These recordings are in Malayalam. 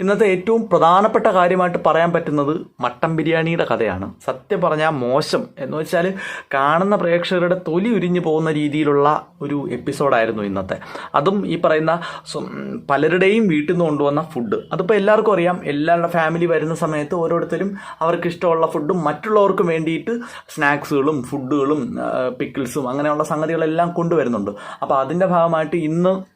ഇന്നത്തെ ഏറ്റവും പ്രധാനപ്പെട്ട കാര്യമായിട്ട് പറയാൻ പറ്റുന്നത് മട്ടൻ ബിരിയാണിയുടെ കഥയാണ്. സത്യം പറഞ്ഞാൽ മോശം. എന്ന് വെച്ചാൽ കാണുന്ന പ്രേക്ഷകരുടെ തൊലി ഉരിഞ്ഞു പോകുന്ന രീതിയിലുള്ള ഒരു എപ്പിസോഡായിരുന്നു ഇന്നത്തെ. അതും ഈ പറയുന്ന പലരുടെയും വീട്ടിൽ നിന്ന് കൊണ്ടുവന്ന ഫുഡ് അതിപ്പോൾ എല്ലാവർക്കും അറിയാം. എല്ലാവരുടെ ഫാമിലി വരുന്ന സമയത്ത് ഓരോരുത്തരും അവർക്ക് ഇഷ്ടമുള്ള ഫുഡും മറ്റുള്ളവർക്ക് വേണ്ടിയിട്ട് സ്നാക്സുകളും ഫുഡുകളും പിക്കിൾസും അങ്ങനെയുള്ള സംഗതികളെല്ലാം കൊണ്ടുവരുന്നുണ്ട്. അപ്പോൾ അതിന്റെ ഭാഗമായിട്ട് ഇന്ന്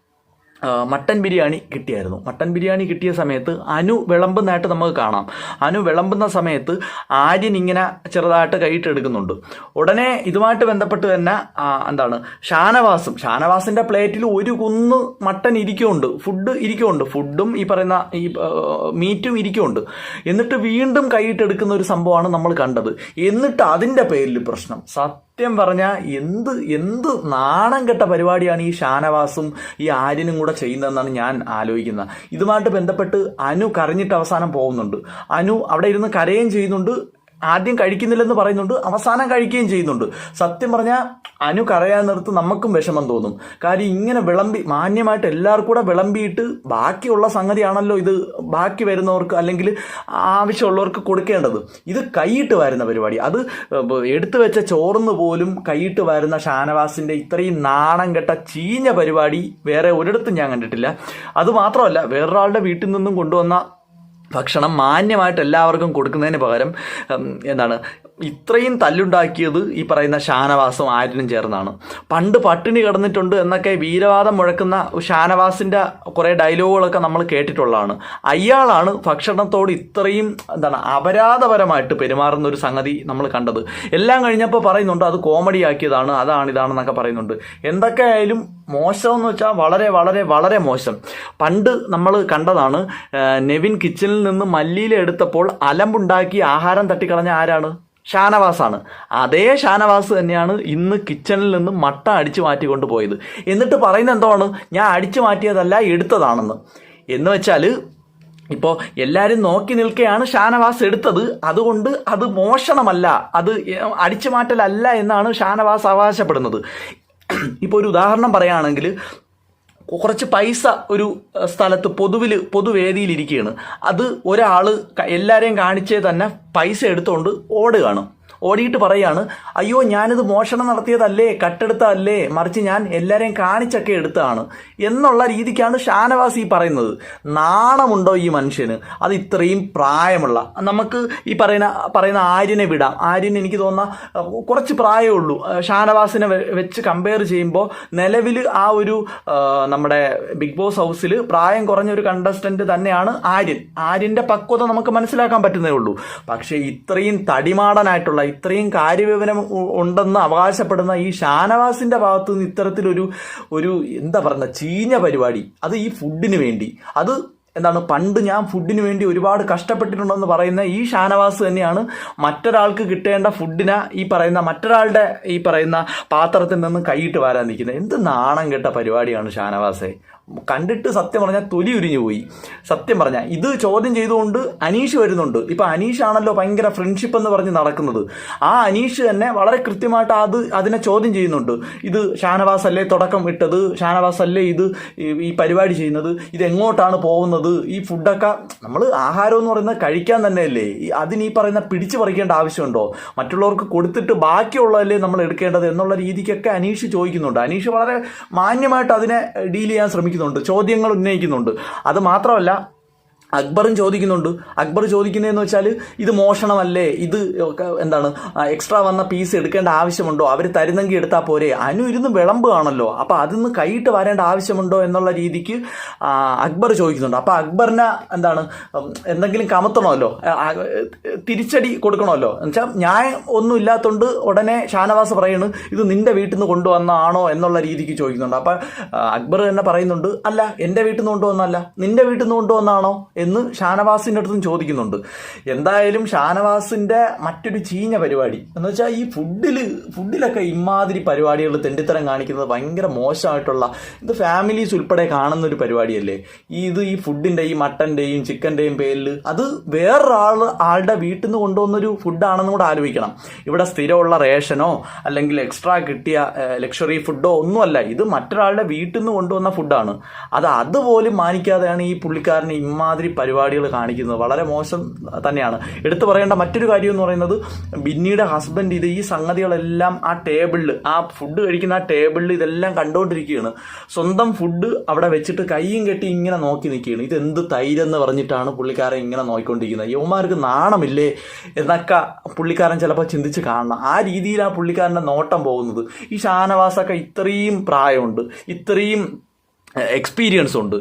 മട്ടൻ ബിരിയാണി കിട്ടിയായിരുന്നു. മട്ടൻ ബിരിയാണി കിട്ടിയ സമയത്ത് അനു വിളമ്പുന്നതായിട്ട് നമുക്ക് കാണാം. അനു വിളമ്പുന്ന സമയത്ത് ആര്യൻ ഇങ്ങനെ ചെറുതായിട്ട് കൈയിട്ടെടുക്കുന്നുണ്ട് ഉടനെ ഇതുമായിട്ട് ബന്ധപ്പെട്ട് തന്നെ എന്താണ് ഷാനവാസും ഷാനവാസിന്റെ പ്ലേറ്റിൽ ഒരു കുന്ന് മട്ടൻ ഇരിക്കുമുണ്ട് ഫുഡ് ഇരിക്കുമുണ്ട് ഫുഡും ഈ പറയുന്ന ഈ മീറ്റും ഇരിക്കുമുണ്ട് എന്നിട്ട് വീണ്ടും കൈയിട്ടെടുക്കുന്ന ഒരു സംഭവമാണ് നമ്മൾ കണ്ടത്. എന്നിട്ട് അതിന്റെ പേരിൽ പ്രശ്നം. സത്യം പറഞ്ഞാൽ എന്ത് എന്ത് നാണം കെട്ട പരിപാടിയാണ് ഈ ഷാനവാസും ഈ ആര്യനും കൂടെ ചെയ്യുന്നതെന്നാണ് ഞാൻ ആലോചിക്കുന്നത്. ഇതുമായിട്ട് ബന്ധപ്പെട്ട് അനു കരഞ്ഞിട്ട് അവസാനം പോകുന്നുണ്ട്. അനു അവിടെ ഇരുന്ന് കരയും ചെയ്യുന്നുണ്ട്. ആദ്യം കഴിക്കുന്നില്ലെന്ന് പറയുന്നുണ്ട് അവസാനം കഴിക്കുകയും ചെയ്യുന്നുണ്ട്. സത്യം പറഞ്ഞാൽ അനു കരയാൻ നിർത്ത് നമുക്കും വിഷമം തോന്നും. കാര്യം ഇങ്ങനെ വിളമ്പി മാന്യമായിട്ട് എല്ലാവർക്കും കൂടെ വിളമ്പിയിട്ട് ബാക്കിയുള്ള സംഗതിയാണല്ലോ ഇത് ബാക്കി വരുന്നവർക്ക് അല്ലെങ്കിൽ ആവശ്യമുള്ളവർക്ക് കൊടുക്കേണ്ടത്. ഇത് കൈയിട്ട് വരുന്ന പരിപാടി. അത് എടുത്തു വെച്ച ചോർന്ന് പോലും കൈയിട്ട് വരുന്ന ഷാനവാസിന്റെ ഇത്രയും നാണം കെട്ട ചീഞ്ഞ പരിപാടി വേറെ ഒരിടത്തും ഞാൻ കണ്ടിട്ടില്ല. അത് മാത്രമല്ല വേറൊരാളുടെ വീട്ടിൽ നിന്നും കൊണ്ടുവന്ന ഭക്ഷണം മാന്യമായിട്ട് എല്ലാവർക്കും കൊടുക്കുന്നതിന് പകരം എന്താണ് ഇത്രയും തല്ലുണ്ടാക്കിയത് ഈ പറയുന്ന ഷാനവാസും ആര്യനും ചേർന്നാണ്. പണ്ട് പട്ടിണി കിടന്നിട്ടുണ്ട് എന്നൊക്കെ വീരവാദം മുഴക്കുന്ന ഷാനവാസിന്റെ കുറേ ഡയലോഗുകളൊക്കെ നമ്മൾ കേട്ടിട്ടുള്ളതാണ്. അയാളാണ് ഭക്ഷണത്തോട് ഇത്രയും എന്താണ് അപരാധപരമായിട്ട് പെരുമാറുന്ന ഒരു സംഗതി നമ്മൾ കണ്ടത്. എല്ലാം കഴിഞ്ഞപ്പോൾ പറയുന്നുണ്ട് അത് കോമഡി ആക്കിയതാണ് അതാണ് ഇതാണെന്നൊക്കെ പറയുന്നുണ്ട്. എന്തൊക്കെയായാലും മോശം എന്ന് വെച്ചാൽ വളരെ വളരെ വളരെ മോശം. പണ്ട് നമ്മൾ കണ്ടതാണ് നെവിൻ കിച്ചണിൽ നിന്ന് മല്ലിയിലെടുത്തപ്പോൾ അലമ്പുണ്ടാക്കി ആഹാരം തട്ടിക്കളഞ്ഞ ആരാണ്? ഷാനവാസാണ്. അതേ ഷാനവാസ് തന്നെയാണ് ഇന്ന് കിച്ചണിൽ നിന്ന് മട്ട അടിച്ചു മാറ്റിക്കൊണ്ട് പോയത്. എന്നിട്ട് പറയുന്നത് എന്താണ്? ഞാൻ അടിച്ചു മാറ്റിയതല്ല എടുത്തതാണെന്ന്. എന്ന് വെച്ചാൽ ഇപ്പോൾ എല്ലാവരും നോക്കി നിൽക്കുകയാണ് ഷാനവാസ് എടുത്തത്. അതുകൊണ്ട് അത് മോഷണമല്ല അത് അടിച്ചു മാറ്റലല്ല എന്നാണ് ഷാനവാസ് അവകാശപ്പെടുന്നത്. ഇപ്പോൾ ഒരു ഉദാഹരണം പറയുകയാണെങ്കിൽ കുറച്ച് പൈസ ഒരു സ്ഥലത്ത് പൊതുവിൽ പൊതുവേദിയിൽ ഇരിക്കുകയാണ് അത് ഒരാൾ എല്ലാവരെയും കാണിച്ചേ തന്നെ പൈസ എടുത്തുകൊണ്ട് ഓടുകയാണ്. ഓടിയിട്ട് പറയാണ് അയ്യോ ഞാനിത് മോഷണം നടത്തിയതല്ലേ കട്ടെടുത്തതല്ലേ മറിച്ച് ഞാൻ എല്ലാവരെയും കാണിച്ചൊക്കെ എടുത്തതാണ് എന്നുള്ള രീതിക്കാണ് ഷാനവാസ് ഈ പറയുന്നത്. നാണമുണ്ടോ ഈ മനുഷ്യന്? അത് ഇത്രയും പ്രായമുള്ള നമുക്ക് ഈ പറയുന്ന പറയുന്ന ആര്യനെ വിടാം. ആര്യൻ എനിക്ക് തോന്നുന്ന കുറച്ച് പ്രായമേ ഉള്ളൂ. ഷാനവാസിനെ വെച്ച് കമ്പയർ ചെയ്യുമ്പോൾ നിലവിൽ ആ ഒരു നമ്മുടെ ബിഗ് ബോസ് ഹൗസിൽ പ്രായം കുറഞ്ഞ ഒരു കണ്ടസ്റ്റന്റ് തന്നെയാണ് ആര്യൻ. ആര്യന്റെ പക്വത നമുക്ക് മനസ്സിലാക്കാൻ പറ്റുന്നേ ഉള്ളൂ. പക്ഷേ ഇത്രയും തടിമാടനായിട്ടുള്ള ഇത്രയും കാര്യവിവരം ഉണ്ടെന്ന് അവകാശപ്പെടുന്ന ഈ ഷാനവാസിന്റെ ഭാഗത്തു നിന്ന് ഇത്തരത്തിലൊരു ഒരു എന്താ പറയുക ചീഞ്ഞ പരിപാടി. അത് ഈ ഫുഡിന് വേണ്ടി. അത് എന്താണ് പണ്ട് ഞാൻ ഫുഡിന് വേണ്ടി ഒരുപാട് കഷ്ടപ്പെട്ടിട്ടുണ്ടെന്ന് പറയുന്ന ഈ ഷാനവാസ് തന്നെയാണ് മറ്റൊരാൾക്ക് കിട്ടേണ്ട ഫുഡിനെ ഈ പറയുന്ന മറ്റൊരാളുടെ ഈ പറയുന്ന പാത്രത്തിൽ നിന്ന് കൈയിട്ട് വരാൻ നിൽക്കുന്നത്. എന്ത് നാണം കെട്ട പരിപാടിയാണ് ഷാനവാസെ. കണ്ടിട്ട് സത്യം പറഞ്ഞാൽ തൊലി ഉരിഞ്ഞു പോയി. സത്യം പറഞ്ഞാൽ ഇത് ചോദ്യം ചെയ്തുകൊണ്ട് അനീഷ് വരുന്നുണ്ട്. ഇപ്പോൾ അനീഷാണല്ലോ ഭയങ്കര ഫ്രണ്ട്ഷിപ്പ് എന്ന് പറഞ്ഞ് നടക്കുന്നത്. ആ അനീഷ് തന്നെ വളരെ കൃത്യമായിട്ട് അത് അതിനെ ചോദ്യം ചെയ്യുന്നുണ്ട്. ഇത് ഷാനവാസ് അല്ലേ തുടക്കം ഇട്ടത്? ഷാനവാസ് അല്ലേ ഇത് ഈ- പരിപാടി ചെയ്യുന്നത്? ഇത് എങ്ങോട്ടാണ് പോകുന്നത്? ഈ ഫുഡൊക്കെ നമ്മൾ ആഹാരം എന്ന് പറയുന്നത് കഴിക്കാൻ തന്നെയല്ലേ? അതിന് ഈ പറയുന്ന പിടിച്ചു പറിക്കേണ്ട ആവശ്യമുണ്ടോ? മറ്റുള്ളവർക്ക് കൊടുത്തിട്ട് ബാക്കിയുള്ളതല്ലേ നമ്മൾ എടുക്കേണ്ടത് എന്നുള്ള രീതിക്കൊക്കെ അനീഷ് ചോദിക്കുന്നുണ്ട്. അനീഷ് വളരെ മാന്യമായിട്ട് അതിനെ ഡീൽ ചെയ്യാൻ ശ്രമിക്കുന്നുണ്ട് ചോദ്യങ്ങൾ ഉന്നയിക്കുന്നുണ്ട്. അത് മാത്രമല്ല അക്ബറും ചോദിക്കുന്നുണ്ട്. അക്ബർ ചോദിക്കുന്നതെന്ന് വെച്ചാൽ ഇത് മോഷണമല്ലേ? ഇത് എന്താണ്? എക്സ്ട്രാ വന്ന പീസ് എടുക്കേണ്ട ആവശ്യമുണ്ടോ? അവർ തരുന്നെങ്കിൽ എടുത്താൽ പോരെ. അനു ഇരുന്ന് വിളമ്പുകയാണല്ലോ അപ്പോൾ അതിന്ന് കൈയിട്ട് വരേണ്ട ആവശ്യമുണ്ടോ എന്നുള്ള രീതിക്ക് അക്ബർ ചോദിക്കുന്നുണ്ട്. അപ്പോൾ അക്ബറിനെ എന്താണ് എന്തെങ്കിലും കമത്തണമല്ലോ? തിരിച്ചടി കൊടുക്കണമല്ലോ? എന്നുവെച്ചാൽ ന്യായം ഒന്നും ഇല്ലാത്തതുകൊണ്ട് ഉടനെ ഷാനവാസ് പറയുന്നു ഇത് നിന്റെ വീട്ടിൽ നിന്ന് കൊണ്ടുവന്നാണോ എന്നുള്ള രീതിക്ക് ചോദിക്കുന്നുണ്ട്. അപ്പോൾ അക്ബർ തന്നെ പറയുന്നുണ്ട് അല്ല എന്റെ വീട്ടിൽ നിന്ന് കൊണ്ടുവന്നല്ല നിന്റെ വീട്ടിൽ നിന്ന് കൊണ്ടുവന്നാണോ? എന്ന് ഷാനവാസിന്റെ അടുത്തും ചോദിക്കുന്നുണ്ട്. എന്തായാലും ഷാനവാസിന്റെ മറ്റൊരു ചീഞ്ഞ പരിപാടി എന്ന് വെച്ചാൽ ഈ ഫുഡിൽ ഫുഡിലൊക്കെ ഇമാതിരി പരിപാടികൾ തെണ്ടിത്തരം കാണിക്കുന്നത് ഭയങ്കര മോശമായിട്ടുള്ള ഇത് ഫാമിലീസ് ഉൾപ്പെടെ കാണുന്ന ഒരു പരിപാടിയല്ലേ? ഈ ഇത് ഈ ഫുഡിന്റെയും മട്ടന്റെയും ചിക്കന്റെയും പേരിൽ അത് വേറൊരാൾ ആളുടെ വീട്ടിൽ നിന്ന് കൊണ്ടുവന്നൊരു ഫുഡാണെന്നും കൂടെ ആലോചിക്കണം. ഇവിടെ സ്ഥിരമുള്ള റേഷനോ അല്ലെങ്കിൽ എക്സ്ട്രാ കിട്ടിയ ലക്ഷറി ഫുഡോ ഒന്നുമല്ല. ഇത് മറ്റൊരാളുടെ വീട്ടിൽ നിന്ന് കൊണ്ടുവന്ന ഫുഡാണ് അത് അതുപോലും മാനിക്കാതെയാണ് ഈ പുള്ളിക്കാരന് ഇമാതിരി പരിപാടികൾ കാണിക്കുന്നത് വളരെ മോശം തന്നെയാണ്. എടുത്തു പറയേണ്ട മറ്റൊരു കാര്യം എന്ന് പറയുന്നത് ബിന്നിയുടെ ഹസ്ബൻഡ് ഇത് ഈ സംഗതികളെല്ലാം ആ ടേബിളിൽ ആ ഫുഡ് കഴിക്കുന്ന ആ ടേബിളിൽ ഇതെല്ലാം കണ്ടുകൊണ്ടിരിക്കുകയാണ് സ്വന്തം ഫുഡ് അവിടെ വെച്ചിട്ട് കൈയും കെട്ടി ഇങ്ങനെ നോക്കി നിൽക്കുകയാണ്. ഇത് എന്ത് തൈരെന്ന് പറഞ്ഞിട്ടാണ് പുള്ളിക്കാരൻ ഇങ്ങനെ നോക്കിക്കൊണ്ടിരിക്കുന്നത് യുവമാർക്ക് നാണമില്ലേ എന്നൊക്കെ പുള്ളിക്കാരൻ ചിലപ്പോൾ ചിന്തിച്ച് കാണണം. ആ രീതിയിൽ ആ പുള്ളിക്കാരന്റെ നോട്ടം പോകുന്നത്. ഈ ഷാനവാസൊക്കെ ഇത്രയും പ്രായമുണ്ട്. ഇത്രയും എക്സ്പീരിയൻസ് ഉണ്ട്.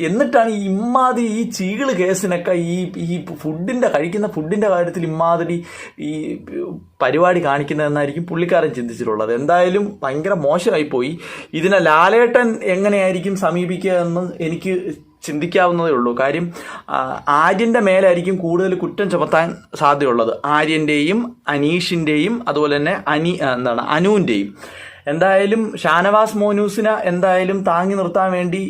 എന്നിട്ടാണ് ഈ ഇമ്മാതിരി ഈ ചീകൾ കേസിനൊക്കെ ഈ ഈ ഫുഡിന്റെ കഴിക്കുന്ന ഫുഡിന്റെ കാര്യത്തിൽ ഇമ്മാതിരി ഈ പരിപാടി കാണിക്കുന്നതെന്നായിരിക്കും പുള്ളിക്കാരൻ ചിന്തിച്ചിട്ടുള്ളത്. എന്തായാലും ഭയങ്കര മോശമായി പോയി ഇതിനെ ലാലേട്ടൻ എങ്ങനെയായിരിക്കും സമീപിക്കുക എന്ന് എനിക്ക് ചിന്തിക്കാവുന്നതേ ഉള്ളൂ. കാര്യം ആര്യന്റെ മേലായിരിക്കും കൂടുതൽ കുറ്റം ചുമത്താൻ സാധ്യതയുള്ളത്. ആര്യന്റെയും അനീഷിന്റെയും അതുപോലെ തന്നെ അനി എന്താണ് അനുവിന്റെയും എന്തായാലും ഷാനവാസ് മോനൂസിനെ എന്തായാലും താങ്ങി നിർത്താൻ വേണ്ടി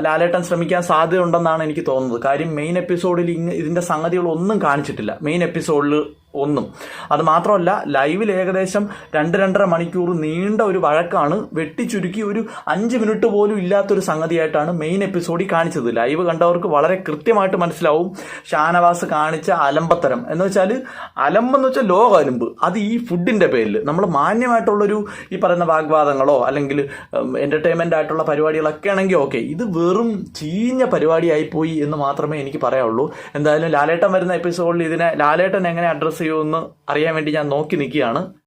ലാലേട്ടൻ ശ്രമിക്കാൻ സാധ്യതയുണ്ടെന്നാണ് എനിക്ക് തോന്നുന്നത്. കാര്യം മെയിൻ എപ്പിസോഡിൽ ഇതിന്റെ സംഗതികളൊന്നും കാണിച്ചിട്ടില്ല. മെയിൻ എപ്പിസോഡിൽ ഒന്നും. അത് മാത്രമല്ല ലൈവിൽ ഏകദേശം രണ്ട് രണ്ടര മണിക്കൂർ നീണ്ട ഒരു വഴക്കാണ് വെട്ടിച്ചുരുക്കി ഒരു അഞ്ച് മിനിറ്റ് പോലും ഇല്ലാത്തൊരു സംഗതിയായിട്ടാണ് മെയിൻ എപ്പിസോഡിൽ കാണിച്ചത്. ലൈവ് കണ്ടവർക്ക് വളരെ കൃത്യമായിട്ട് മനസ്സിലാവും ഷാനവാസ് കാണിച്ച അലമ്പത്തരം. എന്ന് വെച്ചാൽ അലമ്പെന്ന് വെച്ചാൽ ലോക അലമ്പ്. അത് ഈ ഫുഡിന്റെ പേരിൽ നമ്മൾ മാന്യമായിട്ടുള്ളൊരു ഈ പറയുന്ന വാഗ്വാദങ്ങളോ അല്ലെങ്കിൽ എന്റർടൈൻമെന്റ് ആയിട്ടുള്ള പരിപാടികളൊക്കെ ആണെങ്കിൽ ഓക്കെ ഇത് വെറും ചീഞ്ഞ പരിപാടിയായി പോയി എന്ന് മാത്രമേ എനിക്ക് പറയാവുള്ളൂ. എന്തായാലും ലാലേട്ടൻ വരുന്ന എപ്പിസോഡിൽ ഇതിനെ ലാലേട്ടൻ എങ്ങനെ അഡ്രസ്സ് ചെയ്യുമെന്ന് അറിയാൻ വേണ്ടി ഞാൻ നോക്കി നിൽക്കുകയാണ്.